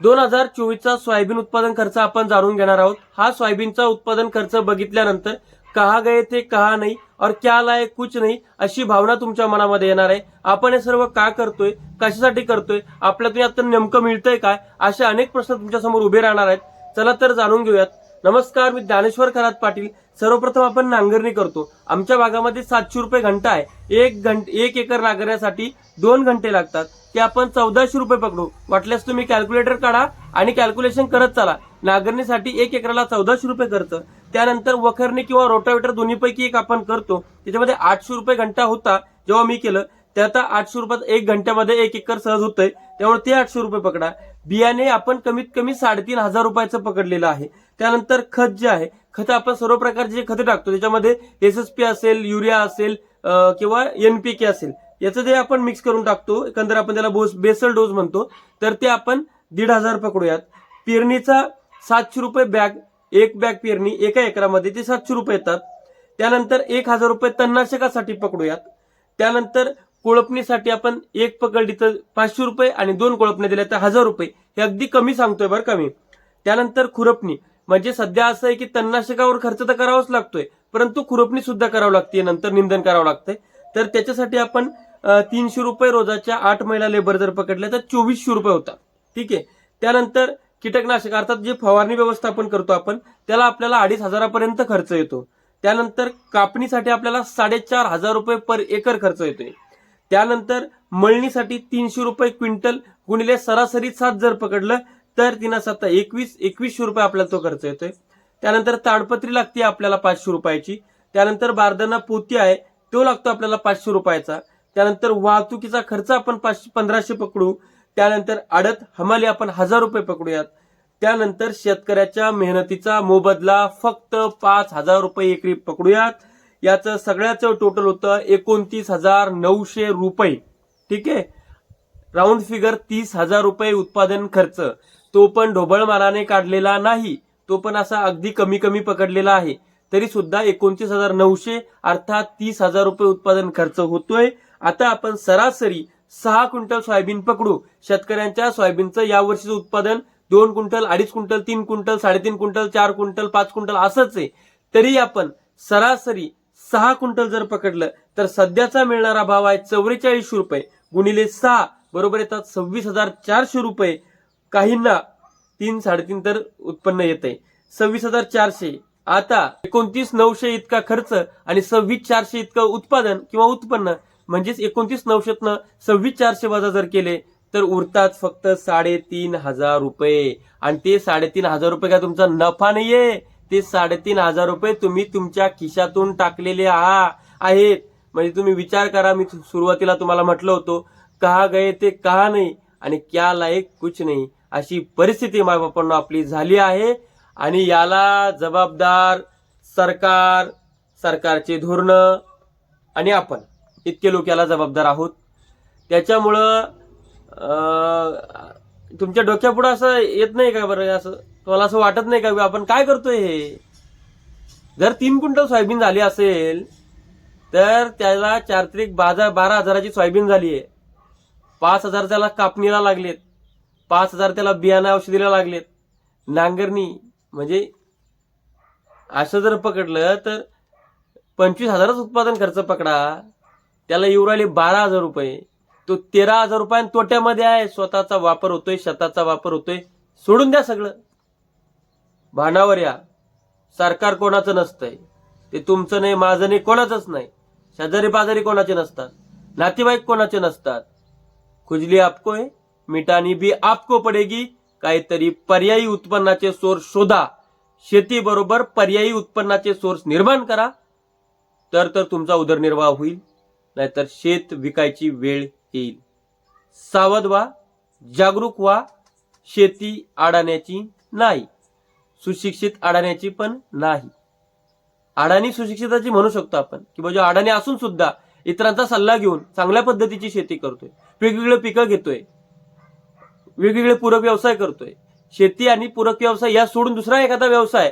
दोन हजार चोवीसचा सोयाबीन उत्पादन खर्च आपण जाणून घेणार आहोत. हा सोयाबीनचा उत्पादन खर्च बघितल्यानंतर कहा गए ते कहा नाही और क्या लाय कुछ नाही अशी भावना तुमच्या मनामध्ये येणार आहे. आपण हे सर्व का करतोय? कशासाठी करतोय? आपल्यातून आता नेमकं मिळतंय काय? असे अनेक प्रश्न तुमच्यासमोर उभे राहणार आहेत. चला तर जाणून घेऊयात. नमस्कार मी ज्ञानेश्वर खरात पाटील. सर्वप्रथम आपण नांगरणी करतो. आमच्या भागामध्ये सातशे रुपये घंटा आहे. एक घंट एक एकर नांगरण्यासाठी दोन घंटे लागतात. ते आपण चौदाशे रुपये पकडू. वाटल्यास तुम्ही कॅल्क्युलेटर काढा आणि कॅल्क्युलेशन करत चला. नांगरणीसाठी एक एकराला चौदाशे रुपये खर्च. त्यानंतर वखरणी किंवा रोटावेटर दोन्हीपैकी एक आपण करतो. त्याच्यामध्ये आठशे रुपये घंटा होता जेव्हा मी केलं. ते आता आठशे रुपयात एक घंट्यामध्ये एक एकर सहज होतंय. त्यामुळे ते आठशे रुपये पकडा. बियाणे आपण कमीत कमी साडेतीन हजार रुपयाचं पकडलेलं आहे. त्यानंतर खत जे आहे खत आपण सर्व प्रकारचे जे खतं टाकतो त्याच्यामध्ये एस एस पी असेल युरिया असेल किंवा एनपीके असेल याचं जे आपण मिक्स करून टाकतो एकंदर आपण त्याला बोस बेसल डोस म्हणतो तर ते आपण दीड हजार पकडूयात पेरणीचा सातशे रुपये बॅग एक बॅग पेरणी एका एकरामध्ये ते सातशे रुपये येतात. त्यानंतर एक हजार रुपये तणनाशकासाठी पकडूयात. त्यानंतर कोळपणीसाठी आपण एक पकडली तर पाचशे रुपये आणि दोन कोळपण्या दिल्या तर हजार रुपये. हे अगदी कमी सांगतोय बरं कमी त्यानंतर खुरपणी. म्हणजे सध्या असं आहे की तणनाशकावर खर्च तर करावाच लागतोय परंतु खुरपणी सुद्धा करावं लागते नंतर निंदन करावं लागतंय. तर त्याच्यासाठी आपण तीनशे रुपये रोजाच्या आठ महिला लेबर जर पकडल्या तर चोवीसशे रुपये होता ठीक आहे? त्यानंतर कीटकनाशक अर्थात जे फवारणी व्यवस्थापन करतो आपण त्याला आपल्याला अडीच हजारापर्यंत खर्च येतो. त्यानंतर कापणीसाठी आपल्याला साडेचार हजार रुपये पर एकर खर्च येतोय. त्यानंतर मळणीसाठी तीनशे रुपये क्विंटल गुणिले सरासरी सात जर पकडलं तर तिनं सत्ता एकवीस एकवीसशे रुपये आपल्याला तो खर्च येतोय. त्यानंतर ताडपत्री लागते आपल्याला पाचशे रुपयाची. त्यानंतर बारदाना पोती आहे तो लागतो आपल्याला पाचशे रुपयाचा. त्यानंतर वाहतुकीचा खर्च आपण पाचशे पंधराशे पकडू. त्यानंतर आडत हमाली आपण हजार रुपये पकडूयात. त्यानंतर शेतकऱ्याच्या मेहनतीचा मोबदला फक्त पाच हजार रुपये एकरी पकडूयात. याचं सगळ्याचं टोटल होतं एकोणतीस हजार नऊशे रुपये. ठीक आहे? राऊंड फिगर तीस हजार रुपये उत्पादन खर्च. तो पण ढोबळमानाने काढलेला नाही. तो पण असा अगदी कमी कमी पकडलेला आहे. तरी सुद्धा एकोणतीस हजार नऊशे अर्थात तीस हजार रुपये उत्पादन खर्च होतोय. आता आपण सरासरी सहा क्विंटल सोयाबीन पकडू. शेतकऱ्यांच्या सोयाबीनचं यावर्षीचं उत्पादन दोन क्विंटल अडीच क्विंटल तीन क्विंटल साडेतीन क्विंटल चार क्विंटल पाच क्विंटल असंच आहे. तरी आपण सरासरी सहा क्विंटल जर पकडलं तर सध्याचा मिळणारा भाव आहे चौवेचाळीस रुपये गुणिले सहा. बरोबर येतात. सव्वीस हजार चारशे रुपये काहींना तीन साडेतीन तर उत्पन्न येते सव्वीस हजार चारशे. आता एकोणतीस नऊशे इतका खर्च आणि सव्वीस चारशे इतकं उत्पादन किंवा उत्पन्न म्हणजेच एकोणतीस नऊशेतनं सव्वीस चारशे वजा जर केले तर उरतात फक्त साडेतीन हजार रुपये. आणि ते साडेतीन हजार रुपये काय तुमचा नफा नाहीये? ते साडेतीन हजार रुपये तुम्ही तुमच्या खिशातून टाकलेले आहात आहेत. म्हणजे तुम्ही विचार करा मी सुरुवातीला तुम्हाला म्हटलं होतो कहा गए ते कहा नाही आणि क्या लायक कुछ नाही अशी परिस्थिती मायबापांना आपली झाली आहे. आणि याला जबाबदार सरकार सरकारचे धोरणं आणि आपण इतके लोक याला जबाबदार आहोत. त्याच्यामुळं तुमच्या डोक्यापुढं असं येत नाही का बरं? असं तुम्हाला असं वाटत नाही का आपण काय करतोय हे? जर तीन क्विंटल सोयाबीन झाली असेल तर त्याला चार त्रिक बाजार बारा हजाराची सोयाबीन झाली आहे. पाच हजार त्याला कापणीला लागलेत. पाच हजार त्याला बियाणं औषधीला लागलेत. नांगरणी म्हणजे असं जर पकडलं तर पंचवीस हजारच उत्पादन खर्च पकडा. त्याला येऊ राहिले बारा हजार रुपये. तो तेरा हजार रुपयां तोट्यामध्ये आहे. स्वतःचा वापर होतोय शेताचा वापर होतोय. सोडून द्या सगळं. भानावर या. सरकार कोणाचं नसतंय. ते तुमचं नाही माझं नाही कोणाचंच नाही. शेजारी पाजारी कोणाचे नसतात. नातेवाईक कोणाचे नसतात. खुजली आपको है मिटानी भी आपको पडेगी। काहीतरी पर्यायी उत्पन्नाचे सोर्स शोधा। शेती बरोबर पर्यायी उत्पन्नाचे सोर्स निर्माण करा। तर तर तुमचा उदरनिर्वाह होईल नाहीतर शेत विकायची वेळ येईल. सावध व्हा जागरूक व्हा शेती अडाण्याची नाही. सुशिक्षित अडाण्याची पण नाही. अडाणी सुशिक्षिताची म्हणू शकतो आपण की म्हणजे अडाणी असून सुद्धा इतरांचा सल्ला घेऊन चांगल्या पद्धतीची शेती करतोय. वेगवेगळे पिकं घेतोय. वेगवेगळे पूरक व्यवसाय करतोय. शेती आणि पूरक व्यवसाय या सोडून दुसरा एखादा व्यवसाय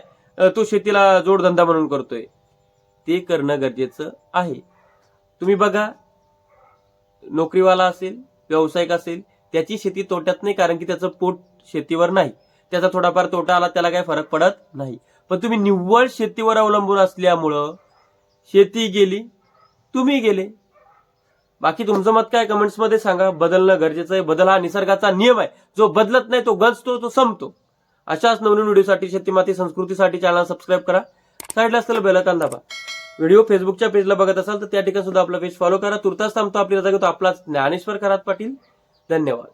तो शेतीला जोडधंदा म्हणून करतोय. ते करणं गरजेचं आहे. तुम्ही बघा नोकरीवाला असेल व्यावसायिक असेल त्याची शेती तोट्यात नाही कारण की त्याचं पोट शेतीवर नाही. त्याचा थोडाफार तोटा आला त्याला काही फरक पडत नाही. पण तुम्ही निव्वळ शेतीवर अवलंबून असल्यामुळं शेती गेली तुम्ही गेले बाकी तुमचं मत काय? कमेंट्समध्ये सांगा. बदलणं गरजेचं आहे. बदल हा निसर्गाचा नियम आहे. जो बदलत नाही तो गजतो तो संपतो. अशाच नवनवीन व्हिडिओसाठी शेतीमाती संस्कृतीसाठी चॅनल सबस्क्राईब करा. साईडला असलेलं बेलकान दाबा. व्हिडिओ फेसबुकच्या पेजला बघत असाल तर त्या ठिकाणी सुद्धा आपला पेज फॉलो करा. तुर्तास थांबतो आपली रजा घेतो आपला ज्ञानेश्वर करात पाटील. धन्यवाद.